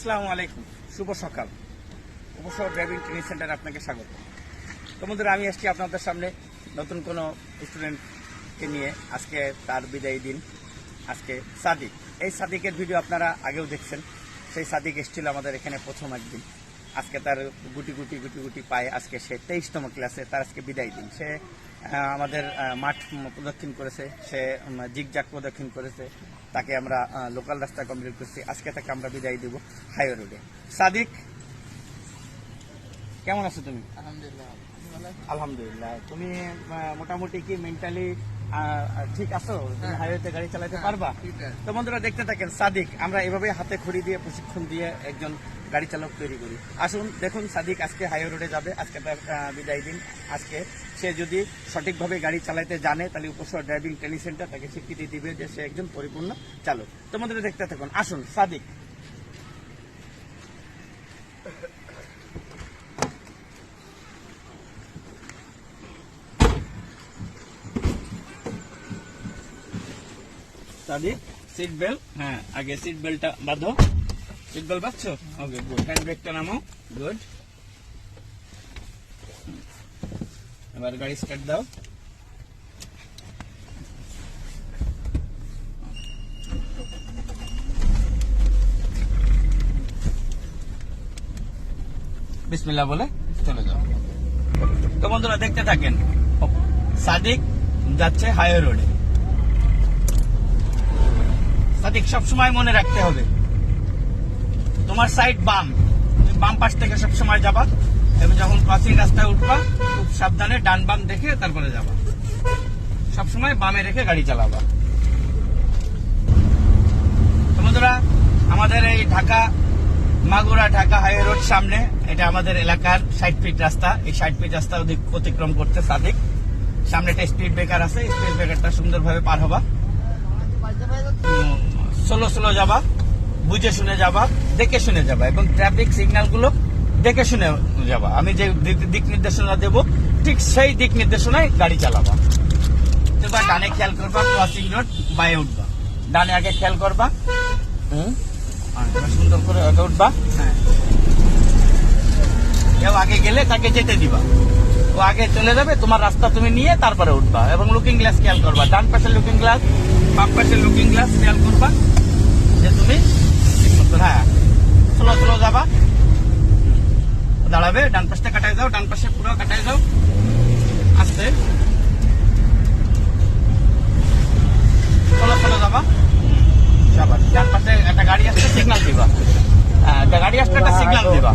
আসসালামু আলাইকুম। শুভ সকাল। উপসহ ড্রাইভিং ট্রেনিং সেন্টারে আপনাকে স্বাগত। তো বন্ধুরা, আমি আসছি আপনাদের সামনে নতুন কোনো স্টুডেন্টকে নিয়ে। আজকে তার বিদায়ী দিন। আজকে সাদিক। এই সাদিকের ভিডিও আপনারা আগেও দেখছেন। সেই সাদিক এসেছিল আমাদের এখানে প্রথম একদিন। আজকে তার গুটি গুটি গুটি গুটি পায় আজকে সে তেইশতম ক্লাসে তার আজকে বিদায় দিন সে আমাদের মাঠ প্রদক্ষিণ করেছে সে জিগজাক প্রদক্ষিণ করেছে তাকে আমরা লোকাল রাস্তা কমপ্লিট করছি আজকে তাকে আমরা বিদায় দেব হাইওয়ে রোডে সাদিক কেমন আছো তুমি আলহামদুলিল্লাহ? আলহামদুলিল্লাহ তুমি মোটামুটি কি মেন্টালি ঠিক আছো তুমি হ্যাঁ। হাইওয়েতে গাড়ি চালাতে হ্যাঁ, পারবা। তো বন্ধুরা দেখতে থাকেন সাদিক আমরা এভাবে হাতে খড়ি দিয়ে প্রশিক্ষণ দিয়ে একজন গাড়ি চালক তৈরি করি। আসুন, দেখুন সাদিক আজকে হাইওয়ে রোডে যাবে, আজকে তার বিদায় দিন। আজকে সে যদি সঠিকভাবে গাড়ি চালাতে জানে, তাহলে উপসর ড্রাইভিং ট্রেনিং সেন্টার তাকে স্বীকৃতি দিবে যে সে একজন পরিপূর্ণ চালক। তোমাদের দেখতে থাকুন। আসুন, সাদিক। সাদিক সিট বেল্ট হ্যাঁ আগে সিট বেল্টটা বাঁধো। বেল্ট বাঁধছো ওকে গুড হ্যান্ড ব্রেকটা নামাও। গুড এবার গাড়ি স্টার্ট দাও। বিসমিল্লাহ বলে চলে যাও। তো বন্ধুরা, দেখতে থাকেন। সাদিক যাচ্ছে হাইওয়ে রোডে সাদিক সবসময় মনে রাখতে হবে। তোমার সাইড বাম। তুমি বাম পাশ থেকে সবসময় যাবা এবং যখন ক্রসিং রাস্তায় উঠবা, খুব সাবধানে ডান বাম দেখে তারপরে যাবা। সব সময় বামে রেখে গাড়ি চালাবা। বন্ধুরা, আমাদের এই ঢাকা, মাগুরা ঢাকা হাইওয়ে রোড সামনে, এটা আমাদের এলাকার ষাট ফিট রাস্তা। এই ষাট ফিট রাস্তা অতিক্রম করতে সাদিক। সামনে একটা স্পিড ব্রেকার আছে। স্পিড ব্রেকারটা সুন্দরভাবে পার হবা। স্লো স্লো যাবা। বুঝে শুনে যাবা দেখে শুনে যাবা এবং ট্রাফিক সিগন্যালগুলো দেখে শুনে যাবা। আমি যে দিক- নির্দেশনা দেব ঠিক সেই দিক নির্দেশনায় গাড়ি চালাবা। এবার ডানে খেয়াল করবা ক্রসিং রোড বায়ে উঠবা। ডানে আগে খেয়াল করবা। সুন্দর করে আগে উঠবা। হ্যাঁ। কেউ আগে গেলে তাকে যেতে দিবা। ও আগে চলে যাবে তোমার রাস্তা তুমি নিয়ে তারপরে উঠবা এবং লুকিং গ্লাস খেয়াল করবা। ডান পাশে লুকিং গ্লাস বাম পাশে লুকিং গ্লাস খেয়াল করবা যে তুমি হ্যাঁ। স্লো স্লো যাবা। দাঁড়াবে, ডান পাশটা কাটাই যাও, ডান পাশে পুরো কাটাই যাও। আস্তে। স্লো স্লো যাবা। যাবা। ডান একটা গাড়ি দিবা। হ্যাঁ একটা গাড়ি আসলে একটা সিগন্যাল দিবা।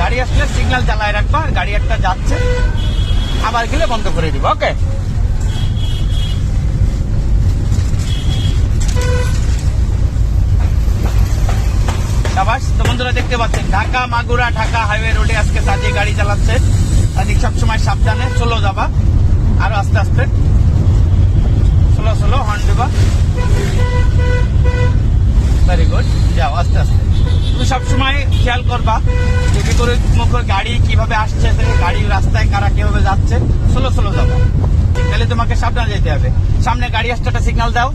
গাড়ি আসলে সিগন্যাল জ্বালায় রাখবা, গাড়ি একটা যাচ্ছে। আবার গেলে বন্ধ করে দিবা ওকে সাবাস তো বন্ধুরা দেখতে পাচ্ছেন, ঢাকা মাগুরা ঢাকা হাইওয়ে রোডে আজকে সাজিয়ে গাড়ি চালাচ্ছে। সাদিক সবসময় সাবধানে, চলো যাবা। আরও আস্তে আস্তে। স্লো স্লো হর্ন দিবা। ভেরি গুড যাও, আস্তে আস্তে। তুমি সবসময় খেয়াল করবা যে বিপরীত মুখ গাড়ি কীভাবে আসছে থেকে গাড়ি রাস্তায় কারা কীভাবে যাচ্ছে। স্লো স্লো যাব। তাহলে তোমাকে সাবধানে যেতে হবে। সামনে গাড়ি আসছে একটা সিগন্যাল দাও।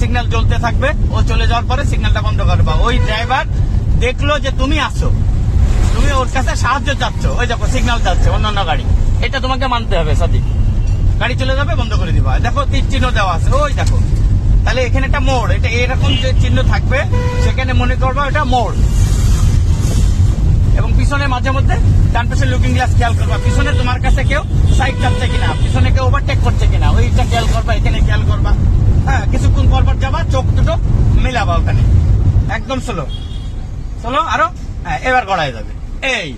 সিগন্যাল জ্বলতে থাকবে। ও চলে যাওয়ার পরে সিগন্যালটা বন্ধ করবা ওই ড্রাইভার দেখল যে তুমি আসো। তুমি ওর কাছে সাহায্য চাচ্ছ। ওই দেখো সিগন্যাল যাচ্ছে অন্যান্য গাড়ি। এটা তোমাকে মানতে হবে সাদিক। গাড়ি চলে যাবে বন্ধ করে দিবা। দেখো তীর চিহ্ন দেওয়া আছে। ওই দেখো। তাহলে এখানে একটা মোড়। এটা এরকম যে চিহ্ন থাকবে সেখানে মনে করবা এটা মোড়। এবং পিছনে মাঝে মধ্যে ডান পাশে লুকিং গ্লাস খেয়াল করবা। পিছনে তোমার কাছে কেউ সাইড যাচ্ছে কিনা? পিছনে কেউ ওভারটেক করছে কিনা? ওইটা খেয়াল করবা এখানে খেয়াল করবা। হ্যাঁ কিছুক্ষণ পর পর যাবা চোখ দুটো মিলাবা ওখানে। একদম স্লো চলো আরও? হ্যাঁ এবার গড়ায় যাবে। এই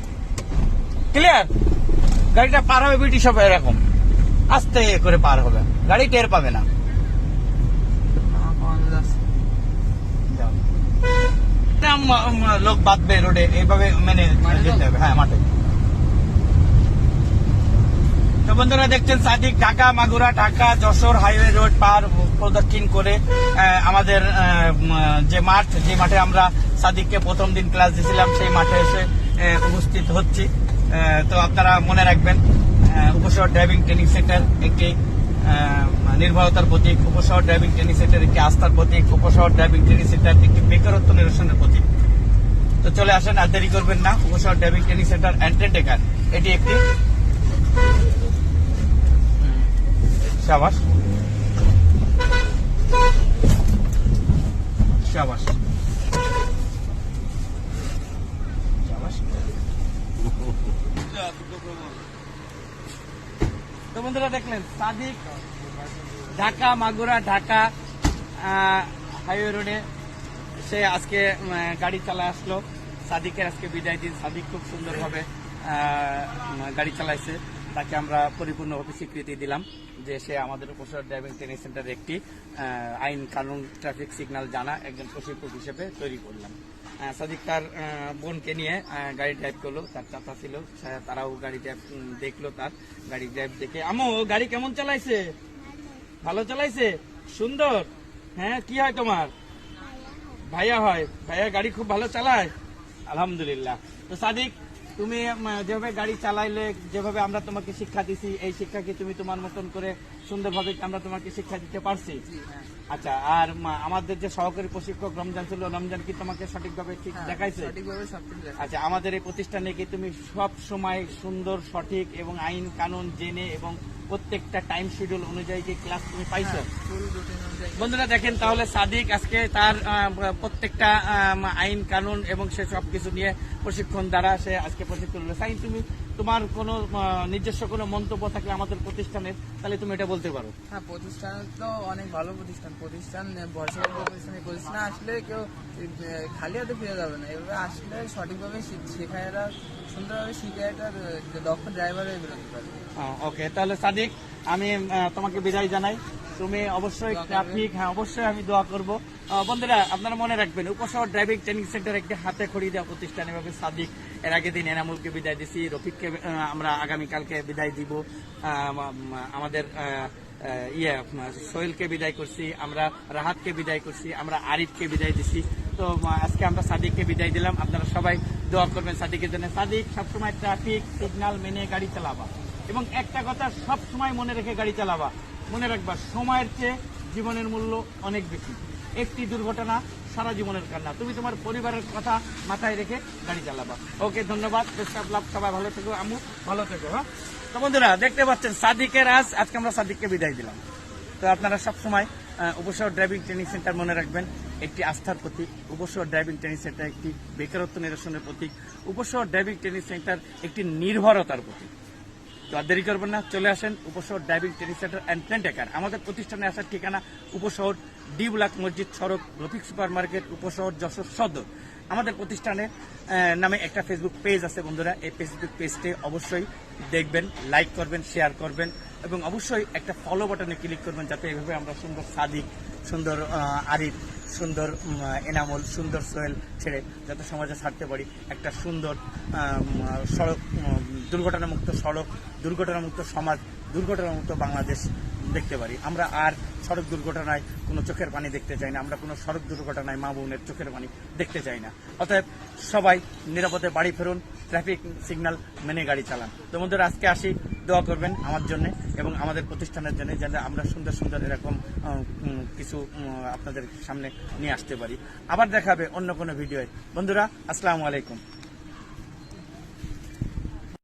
ক্লিয়ার গাড়িটা পার হবে ব্রিটিশ হবে এরকম। আস্তে করে পার হবে। গাড়ি টের পাবে না। লোক বাঁধবে রোডে। এইভাবে মেনে যেতে হবে। হ্যাঁ মাঠে। তো বন্ধুরা দেখছেন সাদিক ঢাকা মাগুরা ঢাকা যশোর হাইওয়ে রোড পার প্রদক্ষিণ করে আমাদের যে মাঠ, যে মাঠে আমরা সাদিককে প্রথম দিন ক্লাস দিয়েছিলাম, সেই মাঠে এসে উপস্থিত হচ্ছি। তো আপনারা মনে রাখবেন উপসর ড্রাইভিং ট্রেনিং সেন্টার একটি নির্ভরতার প্রতীক। উপশহর ড্রাইভিং ট্রেনিং সেন্টার একটি আস্থার প্রতীক। উপশহর ড্রাইভিং ট্রেনিং সেন্টার একটি বেকারত্ব নিরসনের প্রতীক। তো চলে আসেন, আর দেরি করবেন না। উপশহর ড্রাইভিং ট্রেনিং সেন্টার অ্যান্টেন টেকার এটি একটি শাবাস বন্ধুরা দেখলেন, সাদিক, ঢাকা, মাগুরা, ঢাকা হাইওয়ে রোডে সে আজকে গাড়ি চালায় আসলো। সাদিকের আজকে বিদায় দিন। সাদিক খুব সুন্দরভাবে গাড়ি চালাইছে। তাকে আমরা পরিপূর্ণভাবে স্বীকৃতি দিলাম যে সে আমাদের উপসর ড্রাইভিং ট্রেনিং সেন্টারের একটি আইন কানুন ট্রাফিক সিগন্যাল জানা একজন প্রশিক্ষক হিসেবে তৈরি করলাম। সাদিক তার বোনকে নিয়ে গাড়ি ড্রাইভ করল, তার চাচা ছিল তারাও গাড়ি ড্রাইভ দেখল তার, গাড়ি ড্রাইভ দেখে, আমো, গাড়ি কেমন চালাইছে? ভালো চালাইছে? সুন্দর। হ্যাঁ কি হয় তোমার? ভাইয়া হয়। ভাইয়া গাড়ি খুব ভালো চালায়? আলহামদুলিল্লাহ। তো সাদিক তুমি যেভাবে গাড়ি চালাইলে যেভাবে আমরা তোমাকে শিক্ষা দিছি এই শিক্ষাকে তুমি তোমার মতন করে সুন্দরভাবে আমরা তোমাকে শিক্ষা দিতে পারছি। হ্যাঁ। আচ্ছা আর আমাদের যে সহকারী প্রশিক্ষক রমজান ছিল রমজান কি তোমাকে সঠিকভাবে ঠিক হ্যাঁ, দেখাইছে? আচ্ছা আমাদের এই প্রতিষ্ঠানে কি তুমি সব সময় সুন্দর সঠিক এবং আইন কানুন জেনে এবং প্রত্যেকটা টাইম শিডিউল অনুযায়ী কি ক্লাস তুমি পাইছো। রুটিন অনুযায়ী। বন্ধুরা দেখেন তাহলে সাদিক আজকে তার প্রত্যেকটা আইন কানুন এবং সে সবকিছু নিয়ে প্রশিক্ষণ দ্বারা সে আজকে প্রশিক্ষণ হলো সাইন তুমি তোমার কোনো নিজস্ব কোনো মন্তব্য থাকলে আমাদের প্রতিষ্ঠানের তাহলে তুমি এটা বলতে পারো। হ্যাঁ প্রতিষ্ঠান তো অনেক ভালো প্রতিষ্ঠান। প্রতিষ্ঠান ভরসা প্রতিষ্ঠান প্রতিষ্ঠানে আসলে কেউ খালি হাতে ফিরে যাবে না। এভাবে আসলে সঠিকভাবে শেখায় সুন্দরভাবে শিখে একটা দক্ষ ড্রাইভার হয়ে বেরোতে পারবে ওকে তাহলে সাদিক আমি তোমাকে বিদায় জানাই। তুমি অবশ্যই ট্রাফিক হ্যাঁ অবশ্যই আমি দোয়া করব। বন্ধুরা আপনারা মনে রাখবেন উপশহর ড্রাইভিং ট্রেনিং সেন্টার একটি হাতে খড়ি দেওয়া প্রতিষ্ঠান এভাবে সাদিক এর আগে দিন এনামুলকে বিদায় দিছি। রফিককে আমরা আগামীকালকে বিদায় দিব। আমাদের ইয়ে সোহেলকে বিদায় করছি আমরা রাহাতকে বিদায় করছি আমরা আরিফকে বিদায় দিছি। তো আজকে আমরা সাদিককে বিদায় দিলাম। আপনারা সবাই দোয়া করবেন সাদিকের জন্য। সাদিক সবসময় ট্রাফিক সিগন্যাল মেনে গাড়ি চালাবা। এবং একটা কথা সব সময় মনে রেখে গাড়ি চালাবা। মনে রাখবা সময়ের চেয়ে জীবনের মূল্য অনেক বেশি। একটি দুর্ঘটনা সারা জীবনের কান্না। তুমি তোমার পরিবারের কথা মাথায় রেখে গাড়ি চালাবা। ওকে ধন্যবাদ। লাভ সবাই ভালো থেকো আমু ভালো থেকো হ্যাঁ? তো বন্ধুরা দেখতে পাচ্ছেন সাদিকের আজ আজকে আমরা সাদিককে বিদায় দিলাম। তো আপনারা সবসময় আহ, উপশহর ড্রাইভিং ট্রেনিং সেন্টার মনে রাখবেন, একটি আস্থার প্রতীক। উপশহর ড্রাইভিং ট্রেনিং সেন্টার একটি বেকারত্ব নিরসনের প্রতীক। উপশহর ড্রাইভিং ট্রেনিং সেন্টার একটি নির্ভরতার প্রতীক। তো আর দেরি করবেন না, চলে আসেন Upashahar driving training centre and plan টেকার আমাদের প্রতিষ্ঠানে আসার ঠিকানা উপশহর ডি ব্লক মসজিদ সড়ক রফিক সুপার মার্কেট উপশহর যশোর সদর। আমাদের প্রতিষ্ঠানে নামে একটা ফেসবুক পেজ আছে বন্ধুরা। এই ফেসবুক পেজটি অবশ্যই দেখবেন লাইক করবেন শেয়ার করবেন। এবং অবশ্যই একটা ফলো বাটনে ক্লিক করবেন যাতে এভাবে আমরা সুন্দর সাদিক, সুন্দর আরিফ, সুন্দর এনামল, সুন্দর সোয়েল ছেড়ে যাতে সমাজে ছাড়তে পারি। একটা সুন্দর সড়ক দুর্ঘটনামুক্ত সড়ক, দুর্ঘটনামুক্ত সমাজ, দুর্ঘটনামুক্ত বাংলাদেশ দেখতে পারি। আমরা আর সড়ক দুর্ঘটনায় কোনো চোখের পানি দেখতে চাই না। আমরা কোনো সড়ক দুর্ঘটনায় মা বোনের চোখের পানি দেখতে চাই না। অতএব সবাই নিরাপদে বাড়ি ফেরুন, ট্রাফিক সিগন্যাল মেনে গাড়ি চালান। তো বন্ধুরা, আজকে আসি, দোয়া করবেন আমার জন্য এবং আমাদের প্রতিষ্ঠানের জন্য যাতে আমরা সুন্দর সুন্দর এরকম কিছু আপনাদের সামনে নিয়ে আসতে পারি। আবার দেখাবে অন্য কোনো ভিডিওয়। বন্ধুরা, আসসালামু আলাইকুম।